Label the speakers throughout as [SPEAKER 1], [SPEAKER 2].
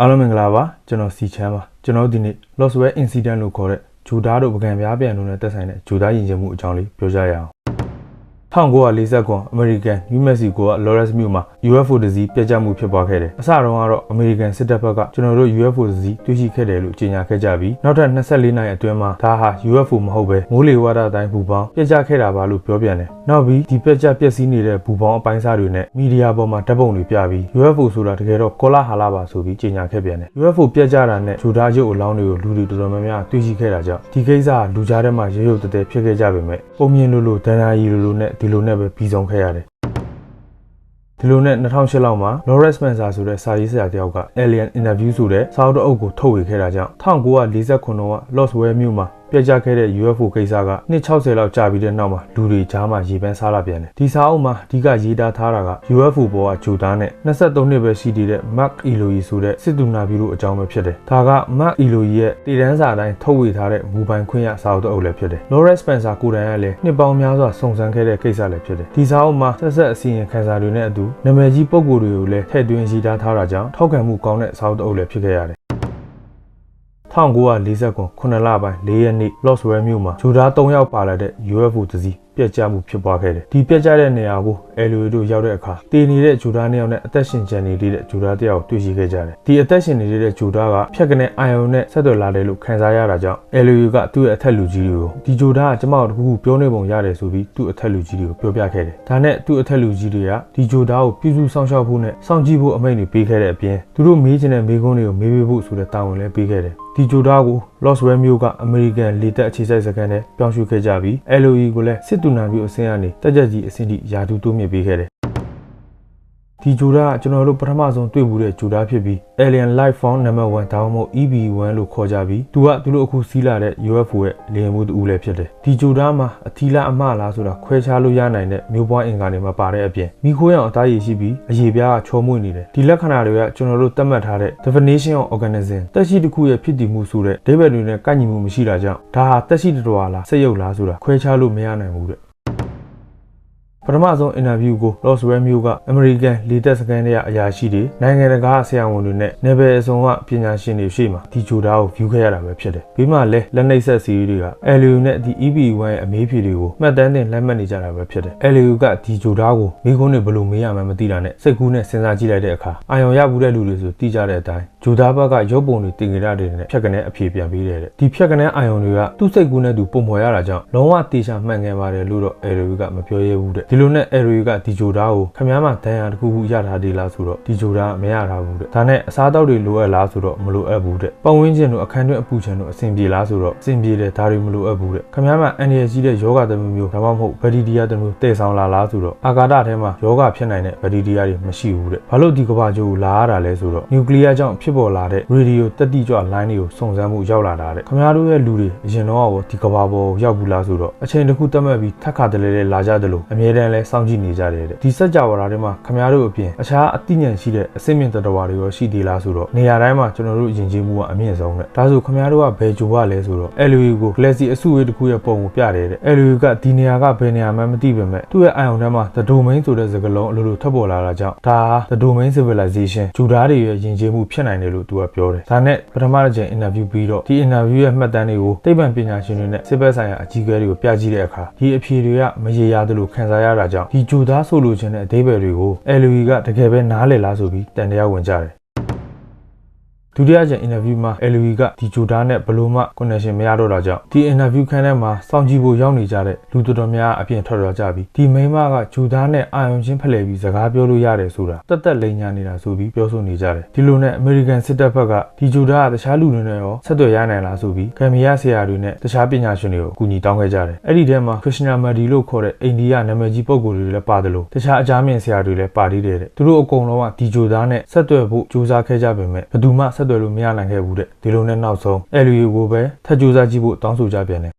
[SPEAKER 1] အားလုံးမင်္ဂလာပါကျွန်တော်စီချမ်းပါကျွန်တော်ဒီနေ့ Loswell Incident လို့ခေါ်တဲ့ဂျူဒါတို့ပကံပြားပြန်လို့နဲ့တက်ဆိုင်တဲ့ဂျူဒါယဉ်ကျေးမှုအကြောင်းလေးပြောကြရအောင် 1940ခုအမေရိကန်နယူးမက္ကဆီကိုက Lawrence မြို့မှာ UFO တစ်စီးပြတ်ကျမှုဖြစ်ပွားခဲ့တယ်။အစတုန်းကတော့အမေရိကန်စစ်တပ်ဘက်ကကျွန်တော်တို့ UFO တစ်စီးတွေ့ရှိခဲ့တယ်လို့ကြေညာခဲ့ကြပြီးနောက်ထပ်24နိုင်အတွင်းမှာဒါဟာ UFO မဟုတ်ပဲမိုးလေဝသတိုင်းဘူပေါင်းပြတ်ကျခဲ့တာပါလို့ပြောပြန်တယ်။နောက်ပြီးဒီပြတ်ကျပျက်စီးနေတဲ့ဘူပေါင်းအပိုင်းစားတွေနဲ့မီဒီယာပေါ်မှာဓာတ်ပုံတွေပြပြီး UFO ဆိုတာတကယ်တော့ကောလာဟာလာပါဆိုပြီးကြေညာခဲ့ပြန်တယ်။ UFO ပြတ်ကျတာနဲ့ဂျူဒါရုပ်အလောင်းတွေကိုလူတွေတော်တော်များများတွေ့ရှိခဲ့တာကြောင့်ဒီကိစ္စကလူကြားထဲမှာရေရုပ်တည်းဖြစ်ခဲ့ကြပေမဲ့ပုံမြင်လို့လို့ဒဏ္ဍာရီလိုလိုနဲ့ဒီလိုနဲ့ပဲပြီးဆုံးခဲ့ရတယ်ဒီလိုနဲ့2008လောက်မှာ Lawrence Spencer ဆိုတဲ့စာရေးဆရာတယောက်က Alien Interview ဆိုတဲ့စာအုပ်တစ်အုပ်ကိုထုတ်ဝေခဲ့တာကြောင့်1949ခုက Roswell မြို့မှာ ပြတ်ကျခဲ့တဲ့ UFO ကိစ္စကနှစ်60လောက်ကြာပြီးတဲ့နောက်မှာလူတွေကြားမှာရေပန်းစားလာပြန်တယ်ဒီစာအုပ်မှာအဓိကရေးသားထားတာက UFO ဘောကဂျိုသားနဲ့23နှစ်ပဲရှိသေးတဲ့ Mark Eloy ဆိုတဲ့စစ်သူနာပြုလို့အကြောင်းပဲဖြစ်တယ်ဒါက Mark Eloy ရဲ့တည်တန်းစာတိုင်းထုတ်ဝေထားတဲ့မူပိုင်ခွင့်ရစာအုပ်တစ်အုပ်လည်းဖြစ်တယ် Lawrence Spencer ကိုယ်တိုင်ကလည်းနှစ်ပေါင်းများစွာစုံစမ်းခဲ့တဲ့ကိစ္စလည်းဖြစ်တယ်ဒီစာအုပ်မှာဆက်ဆက်အစီရင်ခံစာတွေနဲ့အတူနာမည်ကြီးပုဂ္ဂိုလ်တွေကိုလည်းထည့်သွင်းရေးသားထားတာကြောင့်ထောက်ခံမှုကောင်းတဲ့စာအုပ်တစ်အုပ်လည်းဖြစ်ခဲ့ရတယ် 1949ခုနှစ်လပိုင်း4ရက်နေ့ Roswell မြို့မှာဂျူဒါ3ယောက်ပါလာတဲ့ UFO တစ်စီး ပြက်ကျမှုဖြစ်ပွားခဲ့တယ်။ဒီပြက်ကျတဲ့နေရာကိုအယ်လူတို့ရောက်တဲ့အခါတည်နေတဲ့ဂျူဒါနှစ်ယောက်နဲ့အသက်ရှင်ကျန်နေတဲ့ဂျူဒါတစ်ယောက်တွေ့ရှိခဲ့ကြတယ်။ဒီအသက်ရှင်နေတဲ့ဂျူဒါကဖြတ်ကနေအာယုံနဲ့ဆက်သွယ်လာတယ်လို့ခန်းစားရတာကြောင့်အယ်လူကသူ့ရဲ့အထက်လူကြီးတွေကိုဒီဂျူဒါကကျမတို့တခုခုပြောနေပုံရတယ်ဆိုပြီးသူ့အထက်လူကြီးတွေကိုပြောပြခဲ့တယ်။ဒါနဲ့သူ့အထက်လူကြီးတွေကဒီဂျူဒါကိုပြုစုဆောင်ရှောက်ဖို့နဲ့စောင့်ကြည့်ဖို့အမိန့်တွေပေးခဲ့တဲ့အပြင်သူတို့မေးချင်တဲ့မေးခွန်းတွေကိုမေးပေးဖို့ဆိုတဲ့တာဝန်လည်းပေးခဲ့တယ်။ဒီဂျိုဒါကို Roswell မြို့ကအမေရိကန်လေတပ်အခြေစိုက်စခန်းနဲ့ပြောင်းရွှေ့ခဲ့ကြပြီး LOE ကိုလည်းစစ်တူနာမျိုးအဆင့်ကနေတက်ကြကြီးအဆင့်ထိယာတူတိုးမြင့်ပေးခဲ့တယ် ဒီဂျိုဒါကကျွန်တော်တို့ပထမဆုံးတွေ့မှုတဲ့ဂျိုဒါဖြစ်ပြီး Alien Life Form Number 1ဒါမှမဟုတ် EB1 လို့ခေါ်ကြပြီးသူကသူတို့အခုစီးလာတဲ့ UFO ရဲ့လေယာဉ်မှုတူလည်းဖြစ်တယ်ဒီဂျိုဒါမှာအထီလာအမလားဆိုတာခွဲခြားလို့ရနိုင်တဲ့မျိုးပွားအင်္ဂါတွေမှာပါတဲ့အပြင်မိခိုးရောင်အသားရည်ရှိပြီးအရေပြားကချောမွေ့နေတယ်ဒီလက္ခဏာတွေကကျွန်တော်တို့သတ်မှတ်ထားတဲ့ definition of organism တက်ရှိတစ်ခုရဲ့ဖြစ်တည်မှုဆိုတဲ့ဒိဗယ်တွေနဲ့ကိုက်ညီမှုမရှိတာကြောင့်ဒါဟာတက်ရှိတတော်လားစိတ်ရုပ်လားဆိုတာခွဲခြားလို့မရနိုင်ဘူးတဲ့ ပထမဆုံးအင်တာဗျူးကို Roswell မြို့ကအမေရိကန်လေတပ်စခန်းတွေအရာရှိတွေနိုင်ငံတကာဆရာဝန်တွေနဲ့နယ်ပယ်အစုံကပညာရှင်တွေရှေ့မှာဒီဂျိုဒါကို view ခဲ့ရတာပဲဖြစ်တယ်။ပြီးမှလဲလက်နှိပ်ဆက်စီးတွေက LU နဲ့ဒီ EB1 ရဲ့အမေးဖြေတွေကိုမှတ်တမ်းတင်လက်မှတ်နေကြတာပဲဖြစ်တယ်။ LU ကဒီဂျိုဒါကိုမိကုန်းတွေဘယ်လိုမေးရမှန်းမသိတာနဲ့စိတ်ကူးနဲ့စဉ်းစားကြည့်လိုက်တဲ့အခါအာရုံရဘူးတဲ့လူတွေဆိုသိကြတဲ့အတိုင်းဂျိုဒါဘက်ကရုပ်ပုံတွေတင်ကြတာတွေနဲ့ဖြတ်ကနေအဖြေပြန်ပေးတယ်တဲ့။ဒီဖြတ်ကနေအာရုံတွေကသူ့စိတ်ကူးနဲ့သူပုံဖော်ရတာကြောင့်လုံးဝတေချာမှန်ကန်ပါတယ်လို့တော့ LU ကမပြောရဲဘူးတဲ့။ဒီလိုနဲ့ LU ကဒီဂျိုဒါကိုခမည်းမဒဏ်ရာတစ်ခုခုရထားသေးလားဆိုတော့ဒီဂျိုဒါမရထားဘူးတဲ့ဒါနဲ့အစားအသောက်တွေလိုအပ်လားဆိုတော့မလိုအပ်ဘူးတဲ့ပတ်ဝန်းကျင်တို့အခန်းတွင်းအပူချံတို့အဆင်ပြေလားဆိုတော့အဆင်ပြေတယ်ဒါတွေမလိုအပ်ဘူးတဲ့ခမည်းမအန်ဒီရကြီးတဲ့ယောဂတစ်မျိုးမျိုးဒါမှမဟုတ်ဗက်တီရီးယားတစ်မျိုးတည်ဆောင်လာလားဆိုတော့အာကာသထဲမှာယောဂဖြစ်နိုင်တဲ့ဗက်တီရီးယားတွေမရှိဘူးတဲ့ဘာလို့ဒီကဘာဂျိုကိုလာရတာလဲဆိုတော့နျူကလ িয়ার ကြောင့်ဖြစ်ပေါ်လာတဲ့ရေဒီယိုတက်တိကြွလိုင်းတွေကိုစုံစမ်းမှုရောက်လာတာတဲ့ခမည်းတော်ရဲ့လူတွေအရင်တော့ကဒီကဘာပေါ်ရောက်ဘူးလားဆိုတော့အချိန်တစ်ခုတတ်မှတ်ပြီးထက်ခါတလဲလဲလာကြတယ်လို့အမြဲတမ်းလဲစောင့်ကြည့်နေကြတယ်တဲ့ဒီစက်ကြဝဠာတွေမှာခမားတို့အပြင်အခြားအသိဉာဏ်ရှိတဲ့အစိမ့်မြင့်တတဝါတွေရောရှိသေးလားဆိုတော့နေရာတိုင်းမှာကျွန်တော်တို့ယဉ်ကျေးမှုကအမြင့်ဆုံးတဲ့ဒါဆိုခမားတို့ကဘယ်ဂျိုကလဲဆိုတော့ LOE ကို Glassy အစုဝေးတစ်ခုရဲ့ပုံကိုပြတယ်တဲ့ LOE ကဒီနေရာကဘယ်နေရာမှမသိပေမဲ့သူ့ရဲ့အာရုံထဲမှာ The Domain ဆိုတဲ့စကားလုံးအလိုလိုထပ်ပေါ်လာတာကြောင့်ဒါဟာ The Domain Civilization ဂျူဒါတွေရဲ့ယဉ်ကျေးမှုဖြစ်နိုင်တယ်လို့သူကပြောတယ်ဒါနဲ့ပထမတစ်ချိန် interview ပြီးတော့ဒီ interview ရဲ့မှတ်တမ်းတွေကိုသိပ္ပံပညာရှင်တွေနဲ့စစ်ဘက်ဆိုင်ရာအကြီးအကဲတွေကိုပြကြည့်တဲ့အခါဒီအဖြေတွေကမရေရာသလိုခံစားရတာကြောင့်ဒီဂျူဒါဆိုလိုချင်တဲ့အသေးပဲတွေကို LOE ကတကယ်ပဲနားလည်လားဆိုပြီးတန်တရားဝင်ကြတယ် ဒုတိယကျန် interview မှာ LOE ကဒီဂျိုဒါနဲ့ဘလို့မှ connection မရတော့တာကြောင့်ဒီ interview ခန်းထဲမှာစောင့်ကြည့်ဖို့ရောက်နေကြတဲ့လူတော်တော်များအပြင်ထွက်တော့ကြပြီဒီမိန်းမကဂျိုဒါနဲ့အာယုံချင်းဖလှယ်ပြီးစကားပြောလို့ရတယ်ဆိုတာတက်တက်လိန်ညာနေတာဆိုပြီးပြောဆိုနေကြတယ်ဒီလိုနဲ့ American စစ်တပ်ဘက်ကဒီဂျိုဒါကတခြားလူတွေနဲ့ရောဆက်သွယ်ရနိုင်လားဆိုပြီးကမ်မီယာဆရာတွေနဲ့တခြားပညာရှင်တွေကိုအကူအညီတောင်းခဲ့ကြတယ်အဲ့ဒီထဲမှာ Krishna Madi လို့ခေါ်တဲ့အိန္ဒိယနာမည်ကြီးပုဂ္ဂိုလ်တွေလည်းပါတယ်လို့တခြားအကြမ်းမြင့်ဆရာတွေလည်းပါသေးတယ်တဲ့သူတို့အကုန်လုံးကဒီဂျိုဒါနဲ့ဆက်သွယ်ဖို့ကြိုးစားခဲ့ကြပေမဲ့ဘယ်သူမှဆက်သွယ်လို့မရနိုင်ခဲ့ဘူးတဲ့ဒီလိုနဲ့နောက်ဆုံး LU ကိုပဲထပ်ကြိုးစားကြည့်ဖို့တောင်းဆိုကြပြန်တယ်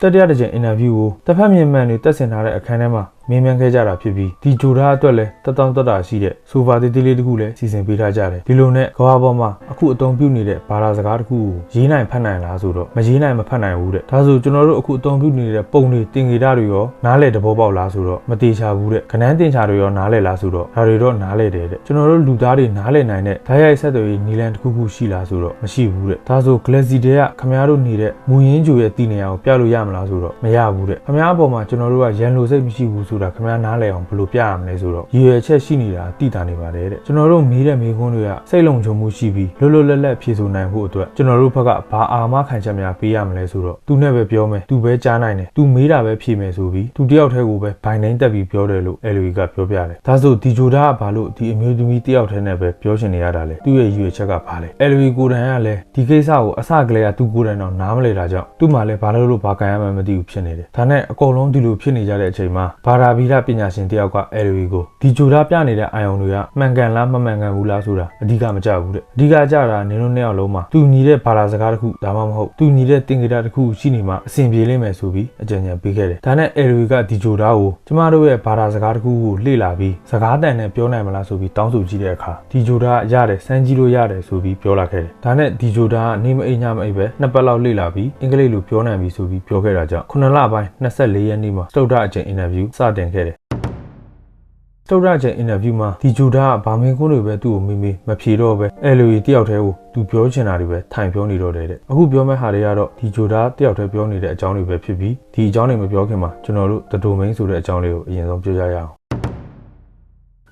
[SPEAKER 1] တတိယတစ်ကြိမ်အင်တာဗျူးကိုတစ်ဖက်မြင်မှန်တွေတက်ဆင်ထားတဲ့အခန်းထဲမှာ မင်းမြန်ခဲ့ကြတာဖြစ်ပြီးဒီဂျိုဒါအတွက်လည်းတတောင်းတတာရှိတဲ့ဆိုဖာသေးသေးလေးတစ်ခုလည်းစီစဉ်ပေးထားကြတယ်ဒီလိုနဲ့ကဘာပေါ်မှာအခုအသုံးပြုနေတဲ့ဘာသာစကားတစ်ခုကိုရေးနိုင်ဖတ်နိုင်လားဆိုတော့မရေးနိုင်မဖတ်နိုင်ဘူးတဲ့ဒါဆိုကျွန်တော်တို့အခုအသုံးပြုနေတဲ့ပုံတွေတင်ကြတာတွေရောနားလေတဘောပေါက်လားဆိုတော့မတေချာဘူးတဲ့ခဏန်းတင်ချာတွေရောနားလေလားဆိုတော့ဒါတွေတော့နားလေတယ်တဲ့ကျွန်တော်တို့လူသားတွေနားလေနိုင်တဲ့ဓာတ်ရိုက်ဆက်သွယ်ရေးနီလန်တစ်ခုခုရှိလားဆိုတော့မရှိဘူးတဲ့ဒါဆို glassy တဲ့ကခမားတို့နေတဲ့မူရင်းဂျူရဲ့တည်နေအောင်ပြလို့ရမလားဆိုတော့မရဘူးတဲ့ခမားအပေါ်မှာကျွန်တော်တို့ကရန်လိုစိတ်မရှိဘူးဆိုတာခမားနားလေအောင်ဘယ်လိုပြရမလဲဆိုတော့ရည်ရွယ်ချက်ရှိနေတာတည်တာနေပါတယ်တဲ့ကျွန်တော်တို့မေးတဲ့မေးခွန်းတွေကစိတ်လုံခြုံမှုရှိပြီးလွတ်လွတ်လပ်လပ်ဖြေဆိုနိုင်ဖို့အတွက်ကျွန်တော်တို့ဘက်ကဘာအာမခံချက်များပေးရမလဲဆိုတော့သူနဲ့ပဲပြောမယ်သူပဲကြားနိုင်တယ်သူမေးတာပဲဖြေမယ်ဆိုပြီးသူတယောက်တည်းကိုပဲဘိုင်တိုင်းတက်ပြီးပြောတယ်လို့ LV ကပြောပြတယ်ဒါဆိုဒီဂျိုဒါကဘာလို့ဒီအမျိုးသမီးတယောက်တည်းနဲ့ပဲပြောရှင်နေရတာလဲသူ့ရဲ့ရည်ရွယ်ချက်ကဘာလဲ LV ကိုယ်တိုင်ကလည်းဒီကိစ္စကိုအစကလေးကသူကိုယ်တိုင်တော့နားမလည်တာကြောင့်သူ့မှာလည်းဘာလို့လို့ဘာကန်ရမှန်းမသိဘူးဖြစ်နေတယ်ဒါနဲ့အကုန်လုံးဒီလိုဖြစ်နေကြတဲ့အချိန်မှာဘာသာဗီဒပညာရှင်တယောက်က LV ကိုဒီဂျိုဒါပြနေတဲ့အာယုံတွေကမှန်ကန်လားမမှန်ကန်ဘူးလားဆိုတာအဓိကမကြဘူးတဲ့အဓိကကြတာနင်တို့နှစ်ယောက်လုံးမှာသူညီတဲ့ဘာသာစကားတစ်ခုဒါမှမဟုတ်သူညီတဲ့တင်ကြတာတစ်ခုရှိနေမှအဆင်ပြေလိမ့်မယ်ဆိုပြီးအကြံဉာဏ်ပေးခဲ့တယ်ဒါနဲ့ LV ကဒီဂျိုဒါကိုကျမတို့ရဲ့ဘာသာစကားတစ်ခုကိုလေ့လာပြီးစကားတန်နဲ့ပြောနိုင်မလားဆိုပြီးတောင်းဆိုကြည့်တဲ့အခါဒီဂျိုဒါရတယ်စမ်းကြည့်လို့ရတယ်ဆိုပြီးပြောလာခဲ့တယ်ဒါနဲ့ဒီဂျိုဒါကနေမအိမ်ညမအိမ်ပဲနှစ်ပတ်လောက်လေ့လာပြီးအင်္ဂလိပ်လိုပြောနိုင်ပြီဆိုပြီးပြောခဲ့တာကြောင့်9လပိုင်း24ရက်နေ့မှာစတုဒ္ဒအချိန်အင်တာဗျူးစတင်ခဲ့တယ်စတုဒ္ဒအချိန်အင်တာဗျူးမှာဒီဂျိုဒါကဗာမင်းကုန်းတွေပဲသူ့ကိုမေးမေးမဖြေတော့ပဲအဲလိုကြီးတယောက်တည်းကိုသူပြောချင်တာတွေပဲထိုင်ပြောနေတော့တယ်တဲ့အခုပြောမဲ့ဟာတွေကတော့ဒီဂျိုဒါတယောက်တည်းပြောနေတဲ့အကြောင်းတွေပဲဖြစ်ပြီးဒီအကြောင်းတွေမပြောခင်မှာကျွန်တော်တို့တဒိုမိန်ဆိုတဲ့အကြောင်းလေးကိုအရင်ဆုံးပြောကြရအောင်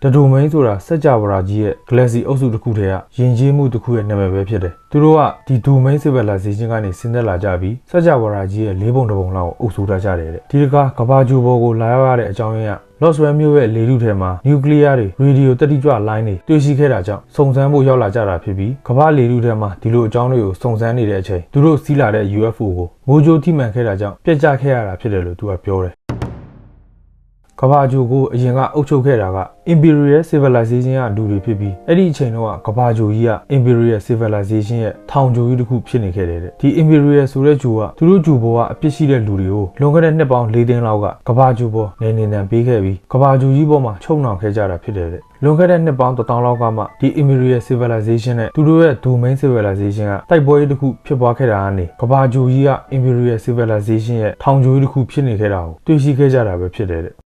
[SPEAKER 1] တဒိုမိန်ဆိုတာစัจ java ကြီးရဲ့ Galaxy အုပ်စုတစ်ခုတည်းကယဉ်ကျေးမှုတစ်ခုရဲ့နာမည်ပဲဖြစ်တယ်သူတို့ကဒီ domain civilization ကနေဆင်းသက်လာကြပြီးစัจ java ကြီးရဲ့လေးပုံတစ်ပုံလောက်ကိုအုပ်စိုးထားကြတယ်တဲ့ဒီတကားကဘာဂျိုဘောကိုလာရောက်ရတဲ့အကြောင်းရင်းက Roswell မြို့ရဲ့လေထုထဲမှာနျူကလ িয়ার တွေရေဒီယိုတတိကြွလိုင်းတွေတွေ့ရှိခဲ့တာကြောင့်စုံစမ်းဖို့ရောက်လာကြတာဖြစ်ပြီးကမ္ဘာလေထုထဲမှာဒီလိုအကြောင်းတွေကိုစုံစမ်းနေတဲ့အချိန်သူတို့စီးလာတဲ့ UFO ကိုမိုးကြိုးထိမှန်ခဲ့တာကြောင့်ပြက်ကျခဲ့ရတာဖြစ်တယ်လို့သူကပြောတယ် ကဘာဂျိုကိုအရင်ကအုပ်ချုပ်ခဲ့တာက Imperial Civilization ကလူတွေဖြစ်ပြီးအဲ့ဒီအချိန်တော့ကဘာဂျိုကြီးက Imperial Civilization ရဲ့ထောင်ဂျိုကြီးတစ်ခုဖြစ်နေခဲ့တယ်တဲ့ဒီ Imperial ဆိုတဲ့ဂျိုကသူတို့ဂျိုဘောကအပြစ်ရှိတဲ့လူတွေကိုလွန်ခဲ့တဲ့နှစ်ပေါင်း၄သိန်းလောက်ကကဘာဂျိုဘောနေနေတန်ပေးခဲ့ပြီးကဘာဂျိုကြီးဘောမှာချုပ်နှောင်ခဲ့ကြတာဖြစ်တယ်တဲ့လွန်ခဲ့တဲ့နှစ်ပေါင်း1000လောက်ကမှဒီ Imperial Civilization နဲ့သူတို့ရဲ့ Domain Civilization ကတိုက်ပွဲတစ်ခုဖြစ်ပွားခဲ့တာကနေကဘာဂျိုကြီးက Imperial Civilization ရဲ့ထောင်ဂျိုကြီးတစ်ခုဖြစ်နေခဲ့တာကိုတွေ့ရှိခဲ့ကြတာပဲဖြစ်တယ်တဲ့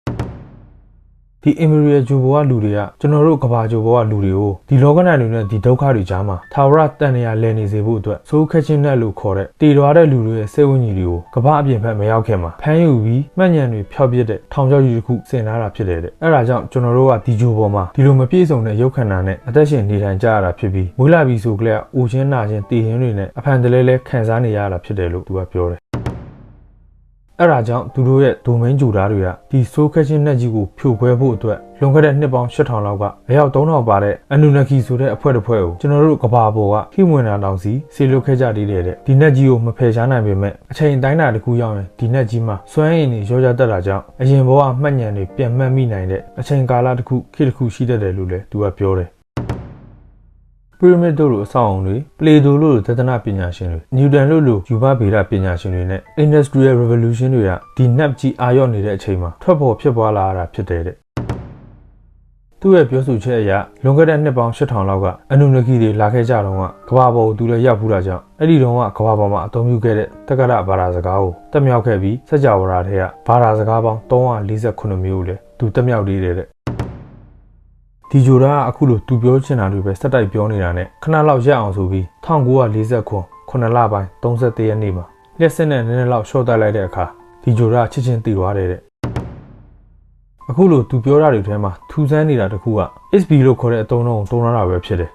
[SPEAKER 1] ဒီ Imperial ဂျိုဘောကလူတွေကကျွန်တော်တို့ကဘာဂျိုဘောကလူတွေကိုဒီလောကနိုင်တွေနဲ့ဒီဒုက္ခတွေကြားမှာသာဝရတန်နေရလည်နေစေဖို့အတွက်ဆိုးခက်ချင်းနဲ့လို့ခေါ်တဲ့တည်တော်တဲ့လူတွေရဲ့စိတ်ဝိညာဉ်တွေကိုကဘာအပြင်ဘက်မရောက်ခင်မှာဖမ်းယူပြီးမှတ်ဉဏ်တွေဖျောက်ပစ်တဲ့ထောင်ချောက်ကြီးတစ်ခုဆင်ထားတာဖြစ်တယ်တဲ့အဲ့ဒါကြောင့်ကျွန်တော်တို့ကဒီဂျိုဘောမှာဒီလိုမပြည့်စုံတဲ့ရုပ်ခန္ဓာနဲ့အသက်ရှင်နေထိုင်ကြရတာဖြစ်ပြီးမွေးလာပြီဆိုကြတဲ့အိုချင်းနာချင်းတည်ရင်းတွေနဲ့အဖန်တလဲလဲခံစားနေရတာဖြစ်တယ်လို့သူကပြောတယ် အဲ့ဒါကြောင့်သူတို့ရဲ့ domain ဂျူတာတွေကဒီ soul catching net ကြီးကိုဖြိုခွဲဖို့အတွက်လွန်ခဲ့တဲ့နှစ်ပေါင်း8000လောက်ကအယောက်3000ပါတဲ့အနုနကီဆိုတဲ့အဖွဲ့တစ်ဖွဲ့ကိုကျွန်တော်တို့ကဘာပေါ်ကခိမွင်နာတောင်စီဆေလွတ်ခဲ့ကြသေးတယ်တဲ့ဒီနက်ကြီးကိုမဖယ်ရှားနိုင်ပေမဲ့အချိန်တိုင်းတာတစ်ခုရောက်ရင်ဒီနက်ကြီးမှာစွမ်းရည်တွေရောကြတတ်တာကြောင့်အရင်ဘဝမှတ်ဉဏ်တွေပြန်မှတ်မိနိုင်တဲ့အချိန်ကာလတစ်ခုခေတ်တစ်ခုရှိတတ်တယ်လို့လည်းသူကပြောတယ် ပီရမစ်တို့လိုအဆောက်အုံတွေပလေဒိုလိုသဒ္ဒနာပညာရှင်တွေနျူတန်တို့လိုယူဘဗေဒပညာရှင်တွေနဲ့ Industrial Revolution တွေကဒီ nap ကြီးအာရုံနေတဲ့အချိန်မှာထွက်ပေါ်ဖြစ်ပွားလာတာဖြစ်တယ်တဲ့သူ့ရဲ့ပြောဆိုချက်အရလွန်ခဲ့တဲ့နှစ်ပေါင်း8000လောက်ကအနုနဂီတွေလာခဲ့ကြတော့ကကဘာပေါ်ကိုသူလည်းရောက်ဘူးတာကြောင့်အဲ့ဒီတော့ကကဘာပေါ်မှာအသုံးပြုခဲ့တဲ့တက္ကရာဘာသာစကားကိုတက်မြောက်ခဲ့ပြီးစัจ java ရာထဲကဘာသာစကားပေါင်း348မျိုးလည်းသူတက်မြောက်နေတယ်တဲ့ ဒီဂျိုရာကအခုလိုသူပြောချင်တာတွေပဲစက်တိုက်ပြောနေတာနဲ့ခဏလောက်ရက်အောင်ဆိုပြီး1940ခု9လပိုင်း31ရက်နေ့မှာလက်စစ်နဲ့နည်းနည်းလောက်ရှော့တက်လိုက်တဲ့အခါဒီဂျိုရာချစ်ချင်းတည်သွားတယ်တဲ့အခုလိုသူပြောတာတွေထဲမှာထူးဆန်းနေတာတခုက SB လို့ခေါ်တဲ့အသုံးအနှုန်းကိုတုံးလာတာပဲဖြစ်တယ်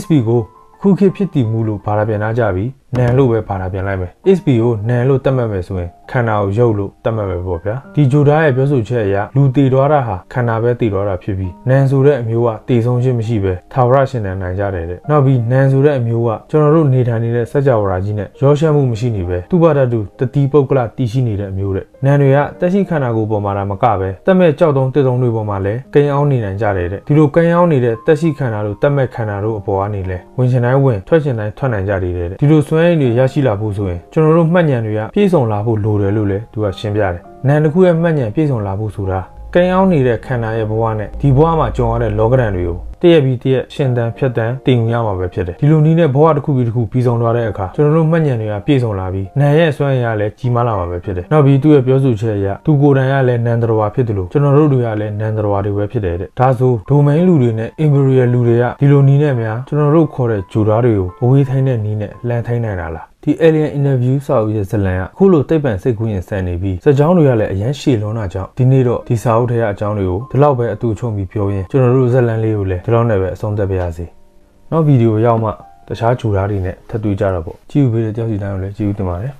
[SPEAKER 1] SB ကိုခုခေတ်ဖြစ်တည်မှုလို့ဘာသာပြန်လာကြပြီးနန်လို့ပဲဘာသာပြန်လိုက်မယ် SB ကိုနန်လို့တတ်မှတ်မယ်ဆိုရင်ခန္ဓာကိုရုပ်လို့တတ်မှတ်မယ်ပေါ့ဗျာဒီဂျိုဒါရဲ့ပြောဆိုချက်အရလူတည်သွားတာဟာခန္ဓာပဲတည်သွားတာဖြစ်ပြီးနန်ဆိုတဲ့အမျိုးကတည်ဆုံးခြင်းမရှိပဲသာဝရရှင်တန်နိုင်ကြတယ်တဲ့နောက်ပြီးနန်ဆိုတဲ့အမျိုးကကျွန်တော်တို့နေထိုင်နေတဲ့စัจ java ကြီးနဲ့ရောရှက်မှုမရှိနေပဲသူ့ဘာတတူတတိပုတ်ကလတည်ရှိနေတဲ့အမျိုးတဲ့နန်တွေကတက်ရှိခန္ဓာကိုယ်ပေါ်မှာတာမကပဲတက်မဲ့ကြောက်တုံးတစ်တုံးတွေပေါ်မှာလည်းကိန်းအောင်နေနိုင်ကြတယ်တဲ့ဒီလိုကိန်းအောင်နေတဲ့တက်ရှိခန္ဓာတို့တက်မဲ့ခန္ဓာတို့အပေါ်ကနေလဲဝင်ရှင်တိုင်းဝင်ထွက်ရှင်တိုင်းထွက်နိုင်ကြတယ်တဲ့ဒီလိုစွမ်းရည်တွေရရှိလာဖို့ဆိုရင်ကျွန်တော်တို့မှတ်ဉဏ်တွေကပြည့်စုံလာဖို့လိုတယ်လို့လည်းသူကရှင်းပြတယ်။နန်တစ်ခုရဲ့မှတ်ဉဏ်ပြည့်စုံလာဖို့ဆိုတာ ကိန်းအောင်နေတဲ့ခန္ဓာရဲ့ဘဝနဲ့ဒီဘဝမှာကြုံရတဲ့လောကဓာတ်တွေကိုတည့်ရပြီးတည့်ရရှင်သန်ဖြတ်တန်းတင်ယူရမှာပဲဖြစ်တယ်ဒီလိုနည်းနဲ့ဘဝတစ်ခုပြီးတစ်ခုပြီးဆုံးသွားတဲ့အခါကျွန်တော်တို့မှတ်ဉာဏ်တွေကပြည့်စုံလာပြီးနာရဲ့စွမ်းရည်ကလည်းကြီးမားလာမှာပဲဖြစ်တယ်နောက်ပြီးသူ့ရဲ့ပြောဆိုချက်အရသူကိုယ်တိုင်ကလည်းနန္ဒရဝါဖြစ်တယ်လို့ကျွန်တော်တို့တွေကလည်းနန္ဒရဝါတွေပဲဖြစ်တယ်တဲ့ဒါဆိုဒိုမိန်လူတွေနဲ့ imperial လူတွေကဒီလိုနည်းနဲ့များကျွန်တော်တို့ခေါ်တဲ့ဂျူဓာတွေကိုအဝေးထိုင်းတဲ့နည်းနဲ့လန်ထိုင်းနိုင်တာလား ဒီ alien interview စာအုပ်ရဲ့ဇာတ်လမ်းကအခုလိုတိတ်ပံစိတ်ကူးရင်ဆန်နေပြီးစကြောင်းတွေကလည်းအရန်ရှည်လွန်းတာကြောင့်ဒီနေ့တော့ဒီစာအုပ်ထဲကအကြောင်းတွေကိုဒီလောက်ပဲအတူချုံပြီးပြောရင်းကျွန်တော်တို့ဇာတ်လမ်းလေးကိုလည်းဒီလောက်နဲ့ပဲအဆုံးသတ်ပါရစေနောက်ဗီဒီယိုရောက်မှတခြားဂျူဓာတွေနဲ့ထပ်တွေ့ကြတော့ပေါ့ကြည့်ဥပေးတဲ့ကြောက်စီတိုင်းကိုလည်းကြည့်ဥတင်ပါတယ်